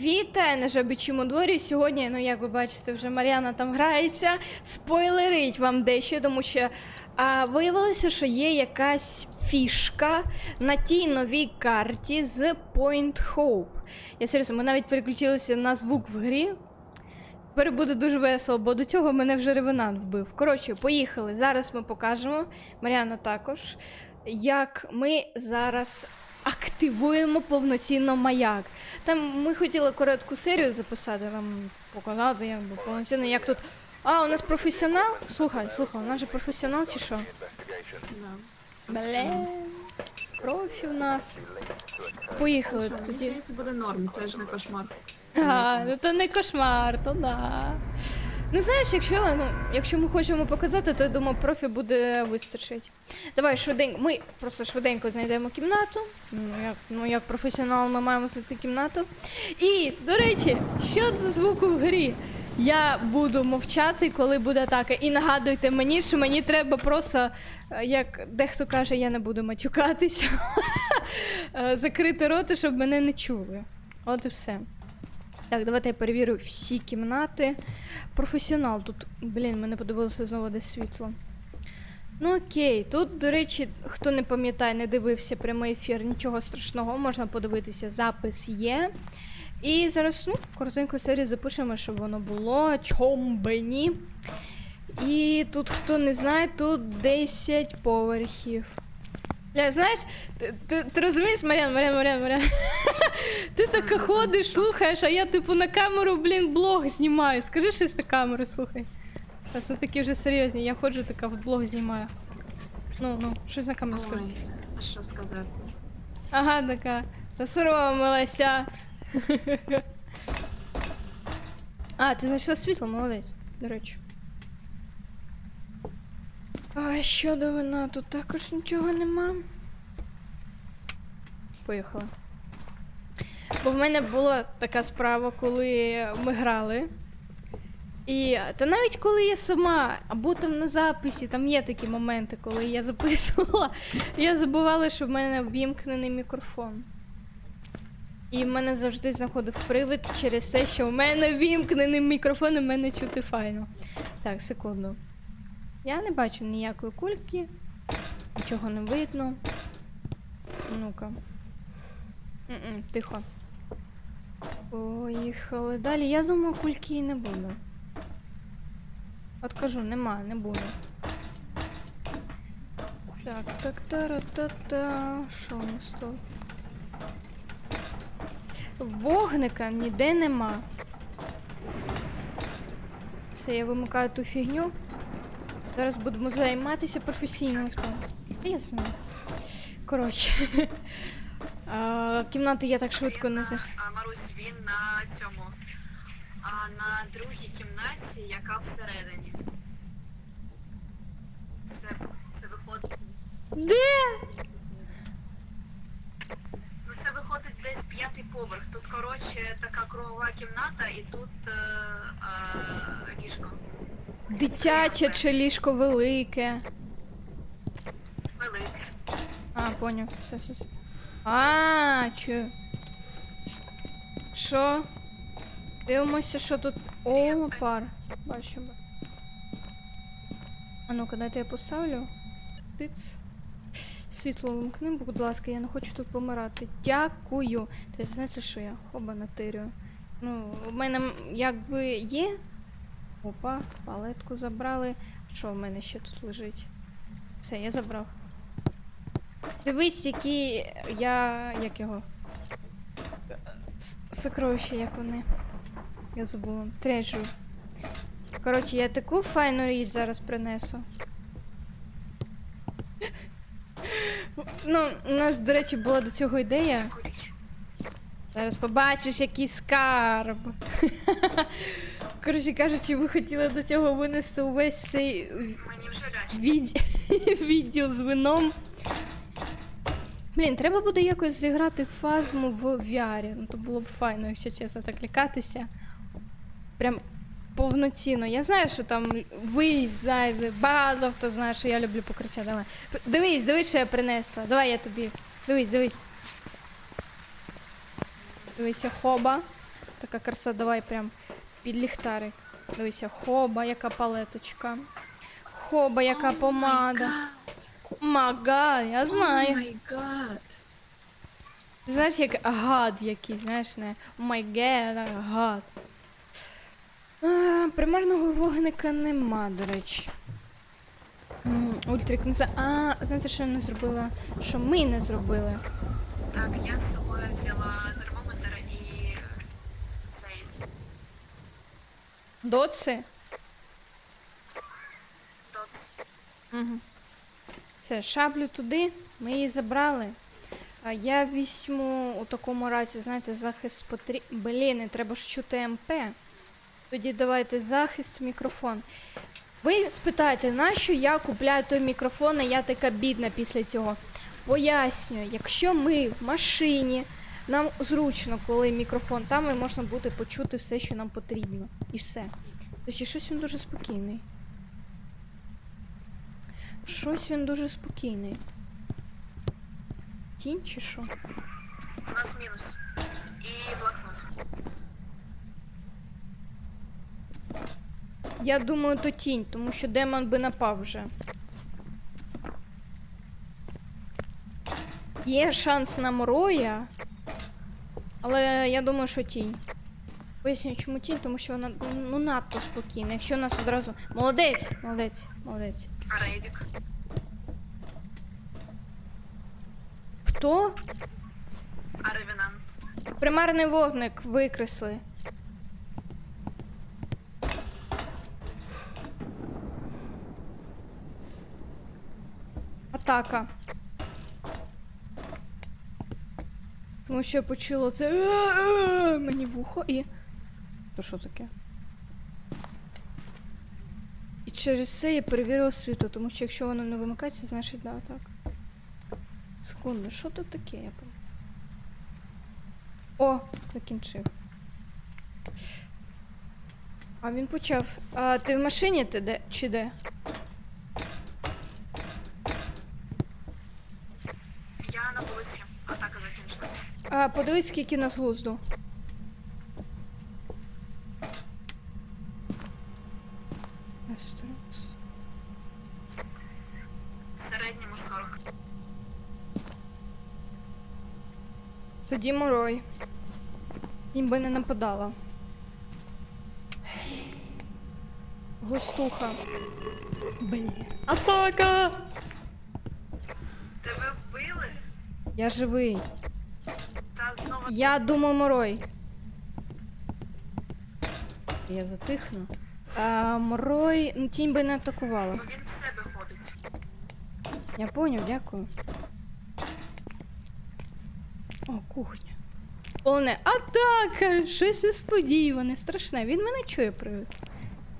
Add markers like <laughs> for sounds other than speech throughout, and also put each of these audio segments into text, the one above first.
Вітаю на жабічому дворі. Сьогодні, ну як ви бачите, вже Мар'яна там грається. Спойлерить вам дещо, тому що а, виявилося, що є якась фішка на тій новій карті з Point Hope. Я серйозно, ми навіть переключилися на звук в грі. Тепер буде дуже весело, бо до цього мене вже ревенант вбив. Коротше, поїхали. Зараз ми покажемо, Мар'яна також, як ми зараз активуємо повноцінно маяк. Там ми хотіли коротку серію записати, вам показати, як би повноцінно, як тут. А, у нас професіонал? Слухай, слухай, у нас же професіонал чи що? Бле. Профі у нас. Поїхали мені тоді. здається, буде норм, це ж не кошмар. А, ну то не кошмар, то да. Ну знаєш, якщо, ну, якщо ми хочемо показати, то я думаю, профі буде вистачить. Давай швиденько. Ми просто швиденько знайдемо кімнату. Ну як, ну, як професіонал, ми маємо знайти кімнату. І, до речі, щодо звуку в грі. Я буду мовчати, коли буде атака. І нагадуйте мені, що мені треба просто, е, як дехто каже, я не буду матюкатися. <laughs> е, Закрити роти, щоб мене не чули. От і все. Так, давайте я перевірю всі кімнати. Професіонал тут. Блін, мене подивилося знову десь світло. Ну окей, тут, до речі, хто не пам'ятає, не дивився прямий ефір, нічого страшного, можна подивитися, запис є. І зараз, ну, коротеньку серію запишемо, щоб воно було. Чом би ні. І тут, хто не знає, тут 10 поверхів. Бля, знаєш, ти, ти, ти розумієш, Мар'ян, Мар'ян, Мар'ян, Мар'ян. <laughs> Ти так ходиш, слухаєш, а я типу на камеру, блін, блог знімаю. Скажи щось на камеру, слухай. Зараз ми такі вже серйозні, я ходжу така в блог знімаю. Ну, ну, щось на камеру скажи. Ой, а що сказати? Ага, така. Засоромилася. <laughs> А, ти знайшла світло, молодець, до речі. А щодо вина, тут також нічого нема. Поїхала. Бо в мене була така справа, коли ми грали. І та навіть коли я сама, або там на записі, там є такі моменти, коли я записувала, <laughs> я забувала, що в мене ввімкнений мікрофон. І в мене завжди знаходив привид через те, що в мене вімкнений мікрофон і в мене чути файно. Так, секунду. Я не бачу ніякої кульки, нічого не видно. Ну-ка. Тихо. Поїхали далі. Я думаю, кульки не буде. От кажу, нема, не буде. Так, так, та-ра-та-та. Що у нас тут? Вогника ніде нема. Це я вимикаю ту фігню. Зараз будемо займатися професійно Я знаю. Коротше. <laughs> А, Кімнату я так швидко не. А, Марусь, він на цьому. А на другій кімнаті, яка всередині. Це, це виходить. Де? Ну це виходить десь п'ятий поверх. Тут, коротше, така кругова кімната і тут е, е, ліжко. Дитяче чи ліжко велике? Велике. А, поняв. Все, все, все. А, чую. Що? Дивимося, що тут. О, пар. Бачу. ба- А ну-ка, дайте я поставлю. Тиц. Світло вимкни, будь ласка, я не хочу тут помирати. Дякую. Ти знаєте, що я хоба натирюю. Ну, у мене якби є. Опа, палетку забрали. Що в мене ще тут лежить? Все, я забрав. Дивись, які я. як його? Сокровища, як вони. Я забула. Трежу. Коротше, я таку файну річ зараз принесу. Ну, у нас, до речі, була до цього ідея. Зараз побачиш, який скарб. <laughs> Коротше кажучи, ви хотіли до цього винести увесь цей від... <laughs> відділ з вином. Блін, треба буде якось зіграти фазму в VR. Ну, то було б файно, якщо чесно, так лякатися. Прям повноцінно. Я знаю, що там ви знаєте, багато хто знає, що я люблю покриття. Давай. Дивись, дивись, що я принесла. Давай я тобі. Дивись, дивись. Дивися, хоба. така краса, давай прям під ліхтарик. Дивися, хоба, яка палеточка. Хоба, яка помада. Мага, я знаю. май гад. Ти знаєш, як гад якийсь, знаєш, не «Oh май гад. А, примарного вогника нема, до речі. Ультрик не за. А, знаєте, що я не зробила? Що ми не зробили? Так, я з собою взяла термометр і цей Доци? Угу. Це шаблю туди, ми її забрали. А я візьму у такому разі, знаєте, захист потріб. Блін, треба ж чути МП. Тоді давайте захист, мікрофон. Ви спитаєте, нащо я купляю той мікрофон, а я така бідна після цього. Пояснюю, якщо ми в машині, нам зручно, коли мікрофон там, і можна буде почути все, що нам потрібно. І все. Тобто щось він дуже спокійний. Щось він дуже спокійний. Тінь чи що? У нас мінус. І блокнот. Я думаю, то тінь, тому що демон би напав вже. Є шанс на Мороя, але я думаю, що тінь. Поясню, чому тінь, тому що вона ну надто спокійна. Якщо нас одразу. Молодець! Молодець, молодець. Хто? Примарний вогник викресли. Атака. Тому що я почула це мені в ухо і. То що таке? І через це я перевірила світло, тому що якщо воно не вимикається, значить да, так. Секунду, що тут таке? Я о, закінчив. А він почав. А ти в машині ти де? Чи де? Я на вулиці. Атака закінчилася. А, подивись, скільки нас глузду. Середньому 40. Тоді морой. Їм би не нападала. Густуха. Блін. Атака! Тебе вбили? Я живий. Я думаю, морой. Я затихну. А, морой. Ну, тінь би не атакувала. бо він в себе ходить. Я поняв, дякую. О, кухня. Головне, атака! Щось несподіване, страшне. Він мене чує привид.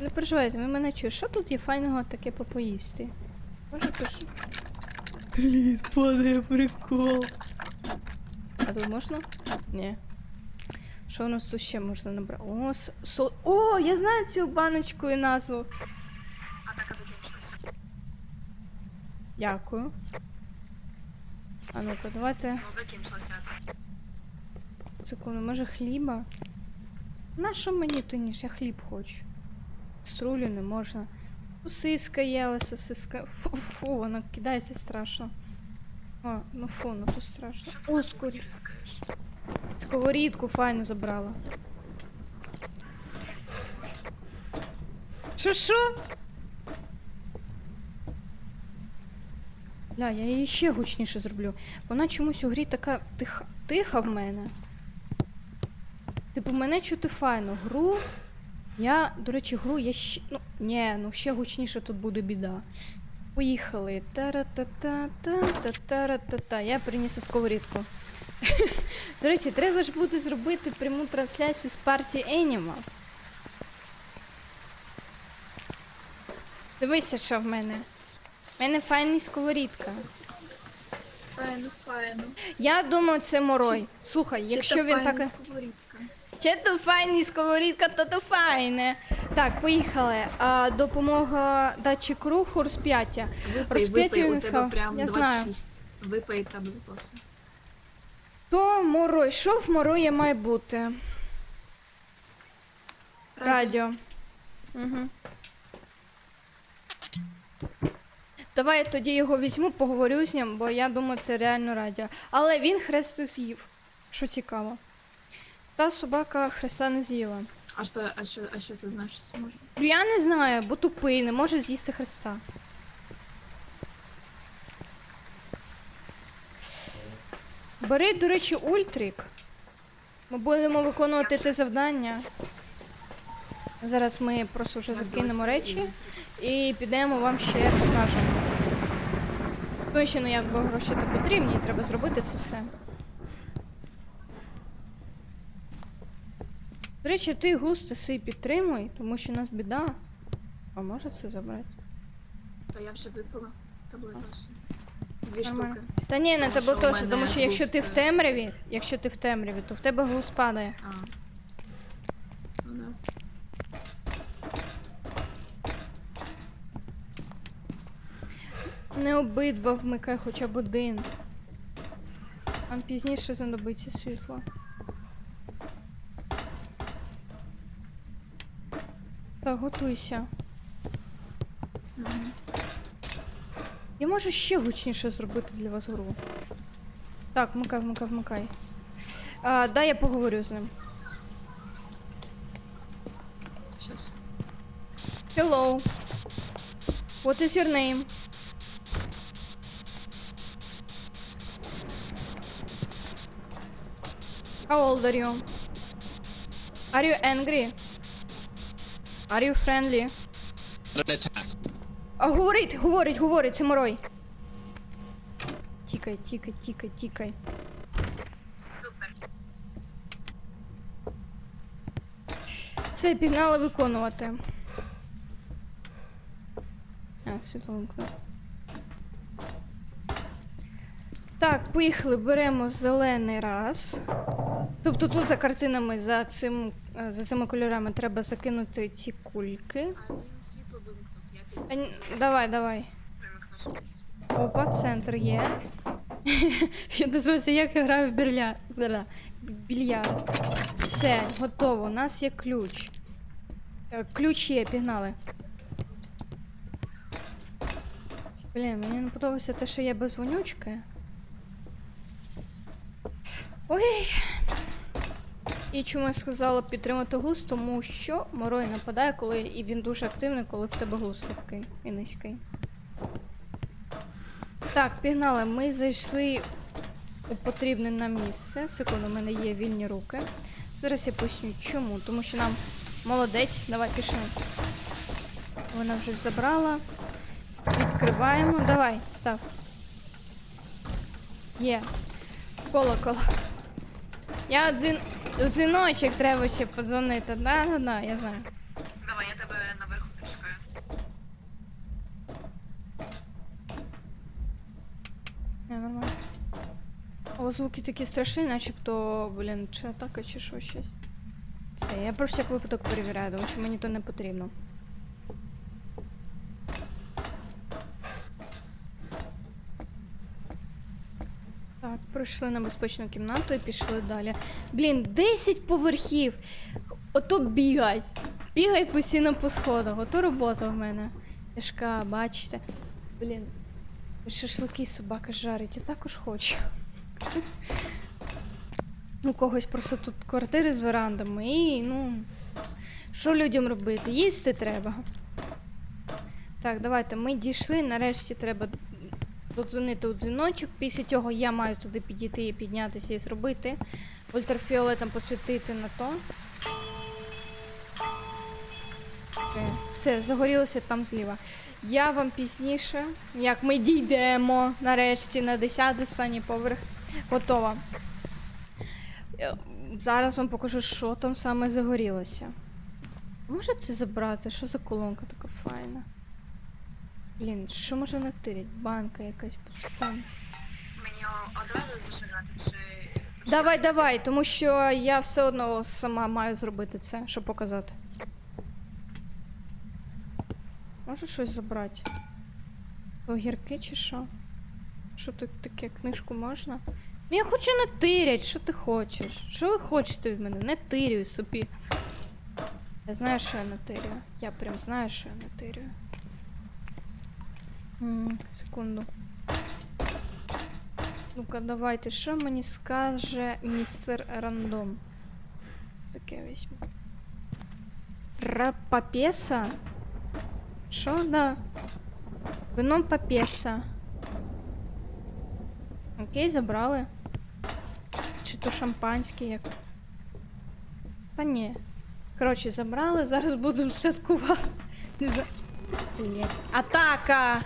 Не переживайте, він мене чує. Що тут є файного таке попоїсти? Може тож. Ліс, падає прикол. А тут можна? Ні. Що у нас тут ще можна набрати? О, со... О, я знаю цю баночку і назву. Атака закінчилася. Дякую. А ну-ка, давайте. Ну, закінчилася атака. Секунду, може хліба? На що мені то ніж? Я хліб хочу. Струлю не можна. Сосиска є, сосиска. Фу, фу, вона кидається страшно. О, ну фу, ну тут страшно. О, скорі. Сковорідку файно забрала. Що що? Ля, я її ще гучніше зроблю. Вона чомусь у грі така тиха, тиха в мене. Типу, мене чути файно. Гру. Я, до речі, гру я ще. Ну, ні, ну ще гучніше тут буде біда. Поїхали. Тара-та-та-та-та-та-та-та. Я приніс сковорідку. До речі, треба ж буде зробити пряму трансляцію з партії Animals. Дивися, що в мене. В мене файна сковорідка. Файно, файно. Я думаю, це морой. Слухай, якщо Чи він та так. сковорідка? Чи то файний сковорідка, то то файне. Так, поїхали. А, допомога датчик руху розп'яття. Випий, Розп'яття випий, він у тебе схав. прям Я знаю. 26. Випий таблетоси. То морой. Що в морої має бути? Радіо. Угу. Давай я тоді його візьму, поговорю з ним, бо я думаю, це реально радіо. Але він хрест з'їв. Що цікаво. Та собака хреста не з'їла. А що, а що, а що це значить може? Ну, Я не знаю, бо тупий, не може з'їсти хреста. Бери, до речі, ультрик. Ми будемо виконувати те завдання. Зараз ми просто вже закинемо речі і підемо вам ще покажемо. Ну, ще ну якби гроші то потрібні, треба зробити це все. До речі, ти густи свій підтримуй, тому що у нас біда. А може це забрати? Та я вже випила таблетосу. Дві Нормально. штуки. Та ні, не Тому що у таблетоси, мене тому що якщо ти в темряві, якщо ти в темряві, то в тебе глузд падає. А. Ну да. Не обидва вмикай хоча б один. Нам пізніше знадобиться світло. Так, готуйся. Можу ще гучніше зробити для вас гру. Так, вмикай, вмикай, вмикай. А, дай я поговорю з ним. Hello. What is your name? How old are you? Are you angry? Are you friendly? А говорить, говорить, говорить, це. Тікай, тікай, тікай, тікай. Супер. Це пігнали виконувати. А, світло. Так, поїхали, беремо зелений раз. Тобто тут за картинами, за, цим, е, за цими кольорами треба закинути ці кульки. А він світло вимкнув, я піду. А, давай, давай. Опа, центр є. <laughs> Я називається, як я граю в бірля... більярд. Все, готово. У нас є ключ. Е, Ключ є, пігнали. Блін, мені не подобається те, що я без вонючки. Ой. І чому я сказала підтримати глузд, тому що Морой нападає, коли і він дуже активний, коли в тебе глузд слабкий і низький. Так, пігнали. Ми зайшли у потрібне нам місце. Секунду, у мене є вільні руки. Зараз я поясню чому. Тому що нам молодець. Давай пішли. Вона вже забрала. Відкриваємо. Давай, став. Є. Колокол. Я дзвін... дзвіночок треба ще подзвонити. Да, да, да, я знаю. Давай, я тебе наверху почекаю. Не, нормально. Але звуки такі страшні, начебто, блін, чи атака, чи що щось. Це я про всяк випадок перевіряю, тому що мені то не потрібно. Так, пройшли на безпечну кімнату і пішли далі. Блін, 10 поверхів! Ото бігай! Бігай постійно по сходах, ото робота в мене. Тяжка, бачите. Блін, Шашлики собака жарить, я також хочу. У когось просто тут квартири з верандами і, ну. Що людям робити? Їсти треба. Так, давайте ми дійшли. Нарешті треба додзвонити у дзвіночок. Після цього я маю туди підійти і піднятися і зробити. Ультрафіолетом посвітити на то. Все, загорілося там зліва. Я вам пізніше, як ми дійдемо нарешті на 10 останній поверх. Готова. Е, Зараз вам покажу, що там саме загорілося. Можете забрати? Що за колонка така файна? Блін, що може натирять? Банка якась повстануть. Мені одразу зажигати чи. Давай, давай, тому що я все одно сама маю зробити це, щоб показати. Можу щось забрати? Огірки чи що? Що тут таке? Книжку можна? Ну я хочу натирять, що ти хочеш? Що ви хочете від мене? Не тирюй собі. Я знаю, що я натирю. Я прям знаю, що я натирю. Секунду. Ну-ка, давайте, що мені скаже містер Рандом? Таке візьму. Рапапеса? Що, да? Вино папеса. Окей, забрали. Чи то шампанське як. Та ні. Коротше, забрали, зараз будемо святкувати. Не <laughs> за... Блять. Атака!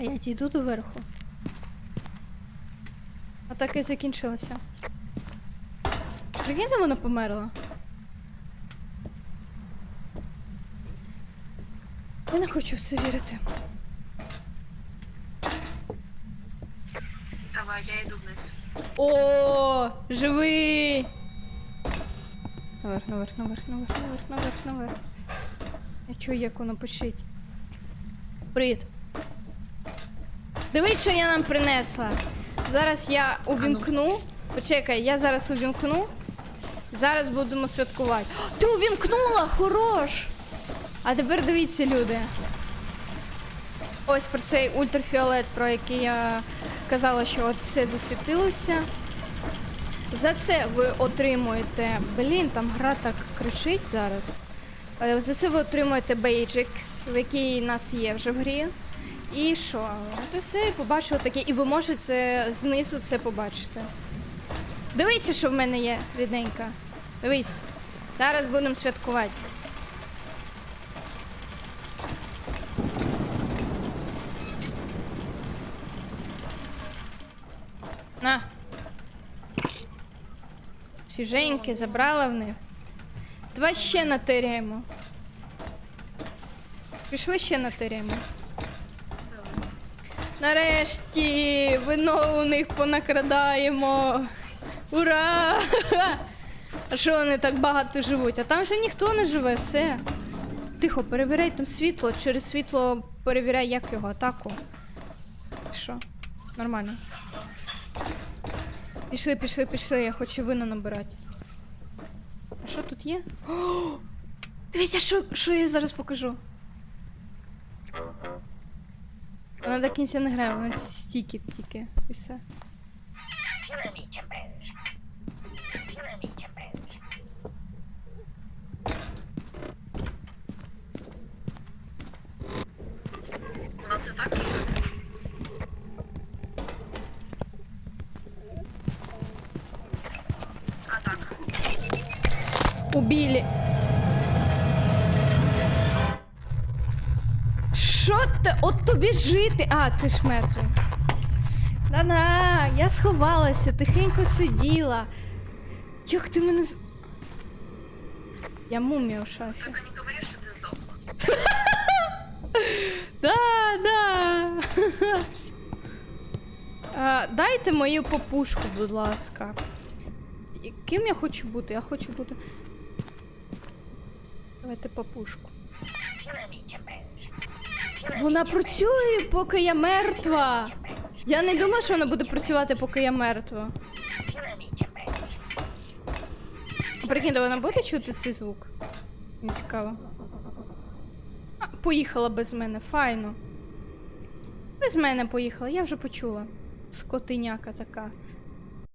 А я дійду доверху. А так і закінчилося. Прикиньте, вона померла. Я не хочу в це вірити. Давай, я йду вниз. О, живий! Наверх, наверх, наверх, наверх, наверх, наверх, наверх. Я чую, як воно пишить. Привіт. Дивись, що я нам принесла. Зараз я увімкну. Почекай, я зараз увімкну. Зараз будемо святкувати. Ти увімкнула! Хорош! А тепер дивіться, люди. Ось про цей ультрафіолет, про який я казала, що от це засвітилося. За це ви отримуєте. Блін, там гра так кричить зараз. Е, За це ви отримуєте бейджик, в який нас є вже в грі. І що? От все, і побачили таке. І ви можете знизу це побачити. Дивіться, що в мене є, рідненька. Дивись. Зараз будемо святкувати. На. Свіженьке, забрала в них. Давай ще натиряємо. Пішли ще натиряємо. Нарешті вино у них понакрадаємо. Ура! А що вони так багато живуть? А там вже ніхто не живе, все. Тихо, перевіряй там світло. Через світло перевіряй, як його атаку. Що? Нормально. Пішли, пішли, пішли, я хочу вино набирати. А що тут є? О! <gasps> Дивіться, що, що я зараз покажу. Вона до кінця не грає, вона стіки тільки. І все. Убили. От тобі жити. А, ти ж мертвий. Да-да, я сховалася, тихенько сиділа. Як ти мене з. Я мумія у шафі. Только не говори, що ти здохла. <laughs> Да, да. А, дайте мою попушку, будь ласка. І Ким я хочу бути? Я хочу бути. Давайте попушку. Вона працює, поки я мертва. Я не думала, що вона буде працювати, поки я мертва. Прикиньте, вона буде чути цей звук? Не цікаво. А, поїхала без мене, файно. Без мене поїхала, я вже почула. Скотиняка така.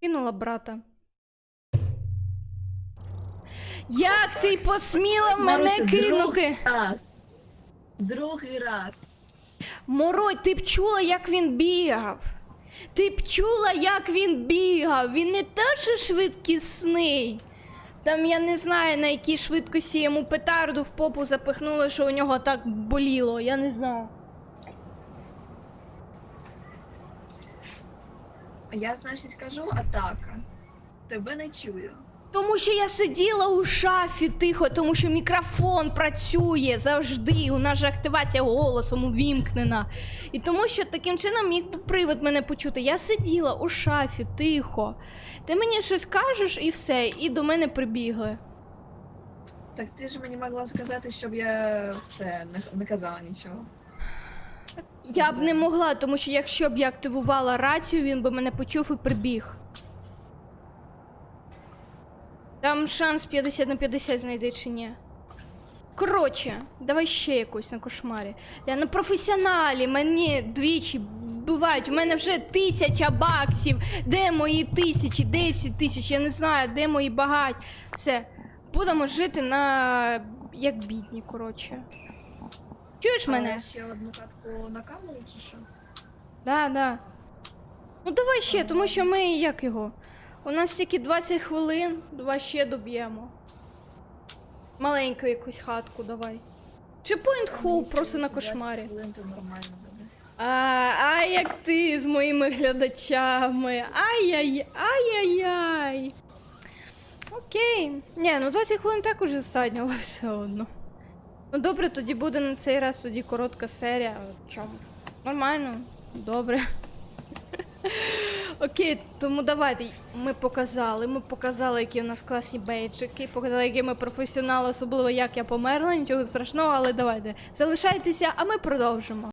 Кинула брата. Як ти посміла мене кинути? Раз. Другий раз. Морой, ти б чула, як він бігав. Ти б чула, як він бігав. Він не те, що швидкісний. Там я не знаю, на якій швидкості йому петарду в попу запихнули, що у нього так боліло. Я не знаю. Я, значить, кажу атака. Тебе не чую. Тому що я сиділа у шафі тихо, тому що мікрофон працює завжди. У нас же активація голосом увімкнена. І тому що таким чином міг привид мене почути. Я сиділа у шафі тихо. Ти мені щось кажеш і все, і до мене прибігли. Так ти ж мені могла сказати, щоб я все не, не казала нічого. Я б не могла, тому що якщо б я активувала рацію, він би мене почув і прибіг. Там шанс 50 на 50 знайде чи ні. Коротше, давай ще якусь на кошмарі. Я на професіоналі, мені двічі вбивають. У мене вже тисяча баксів. Де мої тисячі, 10 тисяч, я не знаю, де мої багать. Все. Будемо жити на як бідні, коротше. Чуєш мене? Ще одну катку на камеру чи що? Да, да. Ну давай ще, тому що ми як його? У нас тільки 20 хвилин, два ще доб'ємо. Маленьку якусь хатку давай. Чи point хоу просто на кошмарі. А, а як ти з моїми глядачами. Ай-яй, ай-яй-яй. Окей. Ні, ну 20 хвилин так уже достатньо, але все одно. Ну добре, тоді буде на цей раз тоді коротка серія. Чому? Нормально, добре. Окей, тому давайте. Ми показали. Ми показали, які у нас класні бейджики, показали, які ми професіонали, особливо як я померла, нічого страшного, але давайте. Залишайтеся, а ми продовжимо.